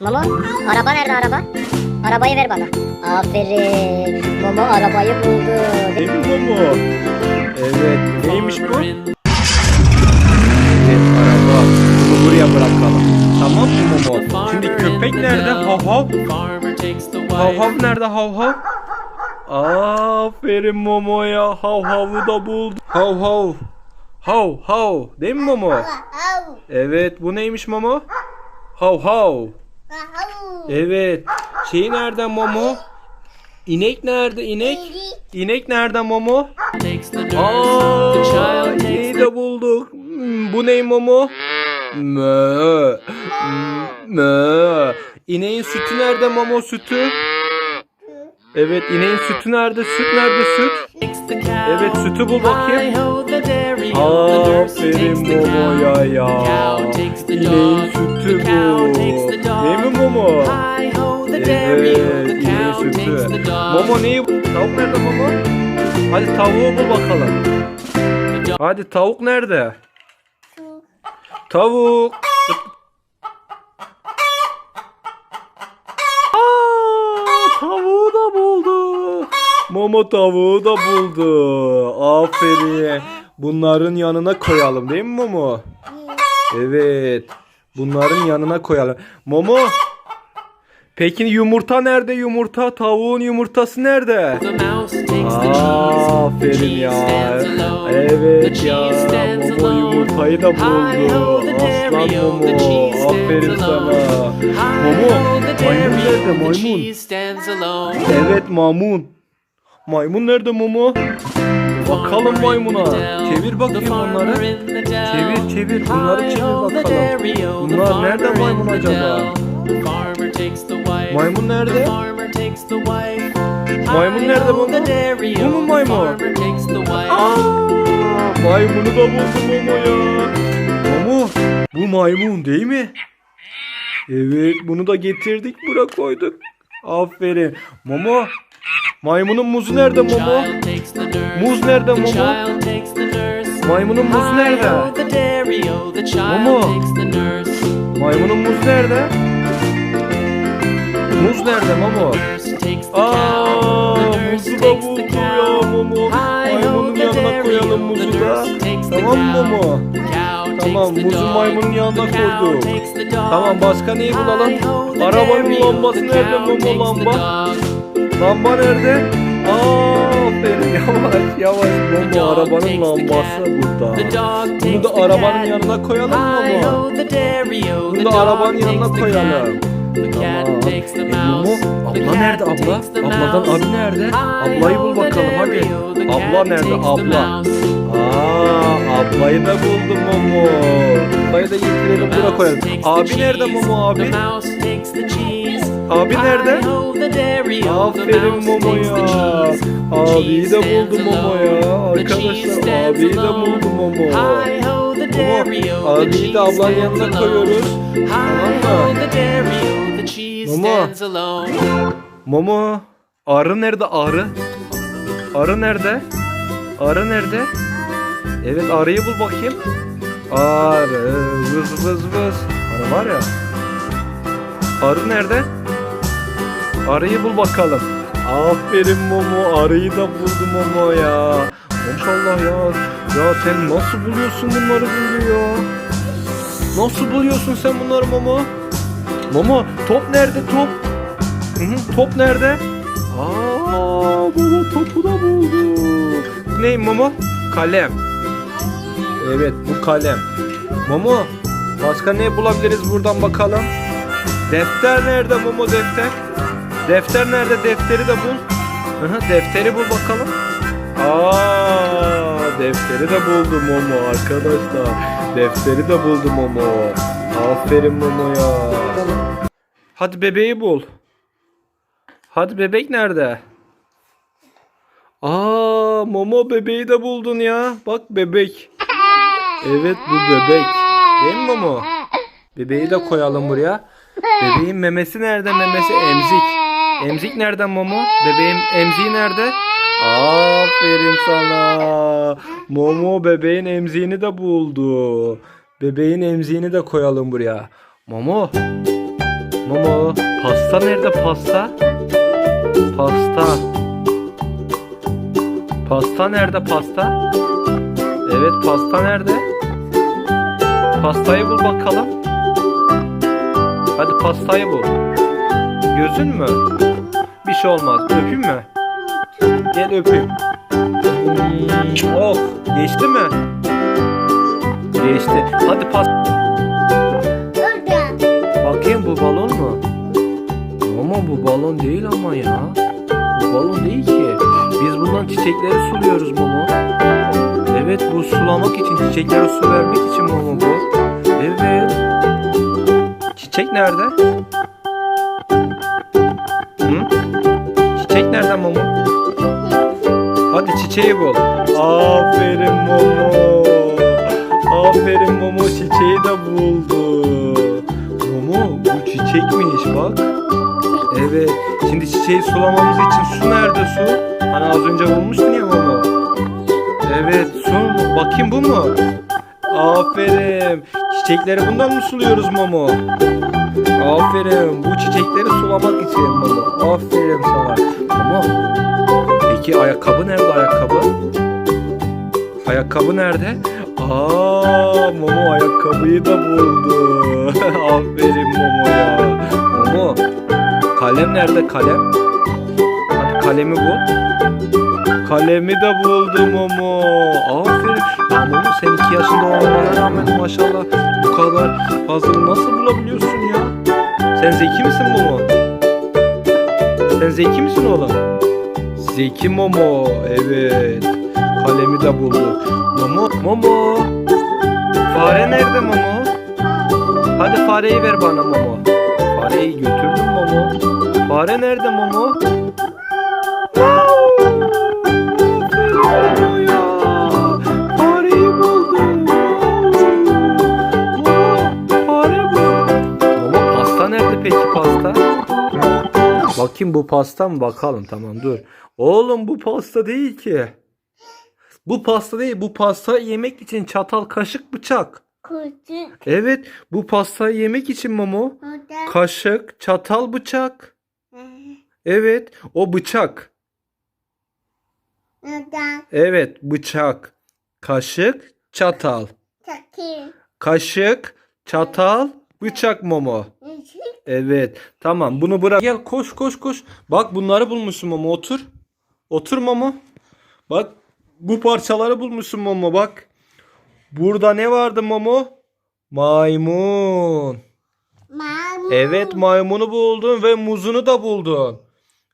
Momo araba nerede araba? Arabayı ver bana. Aferin. Momo arabayı buldu. Değil mi Momo? Evet. Neymiş bu? Evet araba. Bunu buraya bırakalım. Tamam mı Momo? Şimdi köpek nerede? Hav hav. Hav hav nerede hav hav? Aferin Momo'ya. Hav hav'ı da buldu. Hav hav. Hav hav. Değil mi Momo? Evet. Bu neymiş Momo? Hav hav. Evet. Şey nerede Momo? İnek nerede inek? İnek nerede Momo? Aa, ineği de bulduk. Hmm, Bu ne Momo? Mö. Mö. İneğin sütü nerede Momo sütü? Evet ineğin sütü nerede? Süt nerede süt? Evet, sütü bul bakayım. Aferin. Momo'ya ya. Cow Evet. Momo neyi? Tavuk nerede Momo? Hadi tavuğu bul bakalım. Hadi tavuk nerede? Tavuk. Aa, tavuğu da buldu. Momo tavuğu da buldu. Aferin. Bunların yanına koyalım değil mi Momo? Evet. Bunların yanına koyalım. Momo. Peki yumurta nerede yumurta? Tavuğun yumurtası nerede? Aferin ya. Evet ya. Momo yumurtayı da buldu. Aslan Momo. Aferin sana. Momo. Maymun nerede maymun? Evet maymun. Maymun nerede Momo? Bakalım maymuna. Çevir bakayım onları. Çevir, çevir. Bunları çevir bakalım. Bunlar nerede maymun acaba? Maymun nerede? Maymun nerede Momo? Bu mu maymun? Aa, maymunu da buldum Momo ya. Momo, bu maymun değil mi? Evet, bunu da getirdik, buraya koyduk. Aferin. Momo, maymunun muzu nerede Momo? Muz nerede Momo? Maymunun muzu nerede? Momo. Maymunun muz nerede? Muz nerede Momo? Aa, muzu da buldu ya Momo. Maymunun yanına koyalım muzu da. Tamam Momo? Tamam, muzu maymunun yanına koyduk. Tamam, başka neyi bulalım? Arabanın lambası nerede Momo lamba? Lamba nerede? Aferin yavaş yavaş Momo arabanın lambası burada. Bunu da arabanın yanına koyalım Momo? Bunu da arabanın yanına koyalım. Tamam. E, Momo, abla nerede abla? Abladan abi nerede? Ablayı bul bakalım hadi. Abla nerede abla? Aa, ablayı da buldum Momo. Ablayı da getirelim buraya koyalım. Abi nerede Momo abi? Abi nerede? Aferin Momo ya. Abiyi de buldum Momo ya. Arkadaşlar abiyi de buldum Momo. Momo abiyi de ablanın yanına koyuyoruz. Tamam mı? Momo. Momo. Arı nerede arı? Arı nerede? Arı nerede? Evet arıyı bul bakayım. Arı vız vız vız. Arı var ya. Arı nerede? Arıyı bul bakalım. Aferin Momo. Arıyı da buldu Momo ya. Maşallah ya. Ya sen nasıl buluyorsun bunları böyle ya? Nasıl buluyorsun sen bunları Momo? Momo top nerede top? Hı hı, top nerede? Aa baba topu da bulduk. Ne Momo? Kalem. Evet bu kalem. Momo başka ne bulabiliriz buradan bakalım. Defter nerede Momo defter? Defter nerede? Defteri de bul. Hı hı, defteri bul bakalım. Aa, defteri de buldu Momo arkadaşlar. Defteri de buldu Momo. Aferin Momo ya. Hadi bebeği bul. Hadi bebek nerede? Aa, Momo bebeği de buldun ya. Bak bebek. Evet bu bebek. Değil mi Momo? Bebeği de koyalım buraya. Bebeğin memesi nerede? Memesi emzik. Emzik nereden Momo? Bebeğin emziği nerede? Aferin sana. Momo bebeğin emziğini de buldu. Bebeğin emziğini de koyalım buraya. Momo. Momo pasta nerede pasta? Pasta. Pasta nerede pasta? Evet pasta nerede? Pastayı bul bakalım. Hadi pastayı bul. Gözün mü? Bir şey olmaz. Öpeyim mi? Gel öpeyim. Hmm, oh, geçti mi? Geçti. Hadi pas. Orada. Bakayım bu balon mu? Ama bu balon değil ama ya. Bu balon değil ki. Biz bundan çiçekleri suluyoruz Momo. Evet bu sulamak için çiçeklere su vermek için Momo bu. Evet. Çiçek nerede? Çiçeği bul. Aferin Momo. Aferin Momo çiçeği de buldu. Momo bu çiçekmiş bak. Evet. Şimdi çiçeği sulamamız için su nerede su? Hani az önce bulmuştun ya Momo. Evet su mu? Bakayım bu mu? Aferin. Çiçekleri bundan mı suluyoruz Momo? Aferin. Bu çiçekleri sulamak için Momo. Aferin sana. Momo. Peki ayakkabı nerede ayakkabı? Ayakkabı nerede? Aa, Momo ayakkabıyı da buldu. Aferin Momo'ya. Momo, kalem nerede kalem? Hadi kalemi bul. Kalemi de buldu Momo. Aferin. Ya Momo sen iki yaşında olmana rağmen maşallah bu kadar fazla nasıl bulabiliyorsun ya? Sen zeki misin Momo? Sen zeki misin oğlum? Zeki Momo. Evet. Kalemi de buldu. Momo, Momo. Fare nerede Momo? Hadi fareyi ver bana Momo. Fareyi götürdüm Momo. Fare nerede Momo? Aferin Bakayım bu pasta mı bakalım tamam dur. Oğlum bu pasta değil ki. Bu pasta değil bu pasta yemek için çatal kaşık bıçak. Kutu. Evet bu pasta yemek için Momo. Kaşık, çatal, bıçak. Evet o bıçak. Evet bıçak. Kaşık, çatal. Kaşık, çatal, bıçak Momo. Evet. Tamam bunu bırak. Gel koş koş koş. Bak bunları bulmuşsun Momo otur. Otur Momo. Bak bu parçaları bulmuşsun Momo bak. Burada ne vardı Momo? Maymun. Mamu. Evet maymunu buldun ve muzunu da buldun.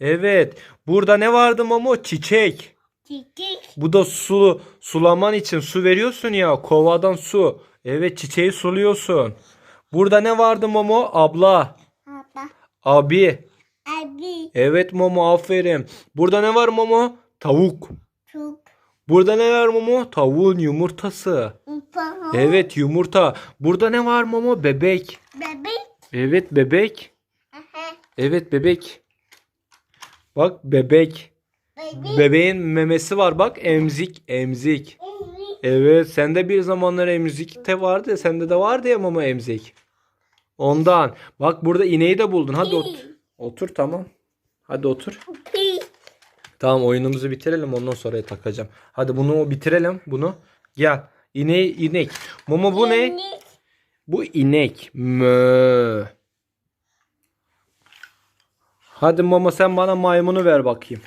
Evet. Burada ne vardı Momo? Çiçek. Çiçek. Bu da su. Sulaman için su veriyorsun ya. Kovadan su. Evet çiçeği suluyorsun. Burada ne vardı Momo? Abla. Abi. Abi. Evet Momo aferin. Burada ne var Momo? Tavuk. Çok. Burada ne var Momo? Tavuğun yumurtası. Ufa. Evet yumurta. Burada ne var Momo? Bebek. Bebek. Evet bebek. Aha. Evet bebek. Bak bebek. Bebek. Bebeğin memesi var bak emzik emzik. Evet sende bir zamanlar emzikte vardı ya sende de vardı ya mama emzik. Ondan. Bak burada ineği de buldun. Hadi otur. Otur tamam. Hadi otur. Tamam oyunumuzu bitirelim ondan sonra takacağım. Hadi bunu bitirelim bunu. Gel. İneği inek. Mama bu ne? Bu inek. Mö. Hadi mama sen bana maymunu ver bakayım.